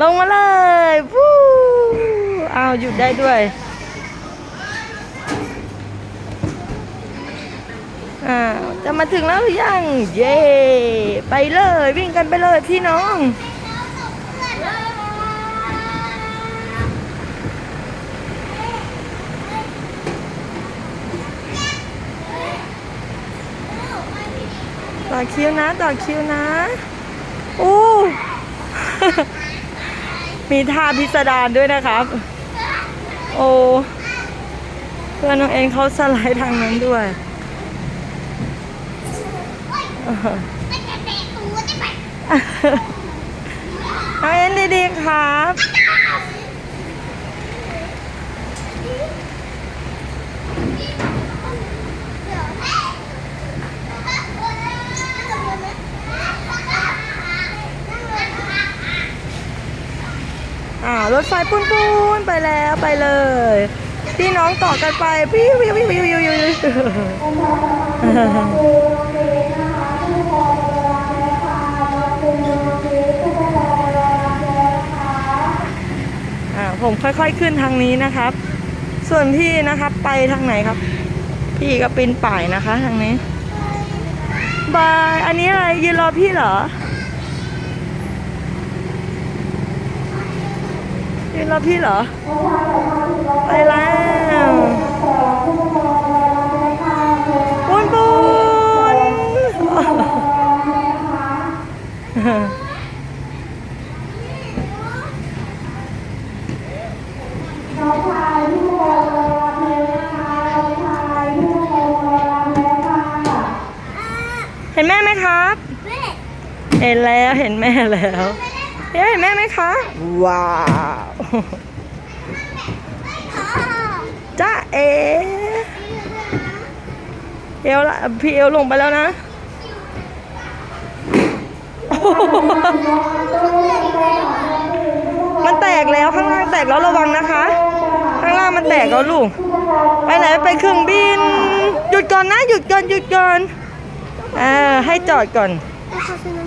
ลงมาเลยฟู้อ้าวหยุดได้ด้วยอ้าจะมาถึงแล้วหรือยัง เย้ไปเลยวิ่งกันไปเลยพี่น้องต่อคิวนะ ต่อคิวนะ อู้ มีท่าพิสดารด้วยนะครับ โอ้เพื่อนน้องเองเขาสไลด์ทางนั้นด้วยเออไม่จะเตะตูดได้ไหมน้องเอ็นดีๆครับารถไฟปุ้นปุ้นไปแล้วไปเลย พี่น้องต่อกันไปพี่วิววิววิววิววิวผมค่อยๆขึ้นทางนี้นะครับ ส่วนพี่นะครับไปทางไหนครับ พี่ก็ปีนป่ายนะคะทางนี้บาย อันนี้อะไรยืนรอพี่เหรอ ยืนรอพี่เหรอ ไปแล้วปุนปุนเห็นแม่ไหมครับ เห็นแล้วเห็นแม่แล้ว เฮ้ยเห็นแม่ไหมคะ ว้าวจ้าเอเอวละพี่เอวลงไปแล้วนะมันแตกแล้วข้างล่างแตกแล้วระวังนะคะ ข้างล่างมันแตกแล้วลูก ไปไหนไปเครื่องบิน หยุดก่อนนะ หยุดก่อนหยุดก่อนอ่าให้จอดก่อน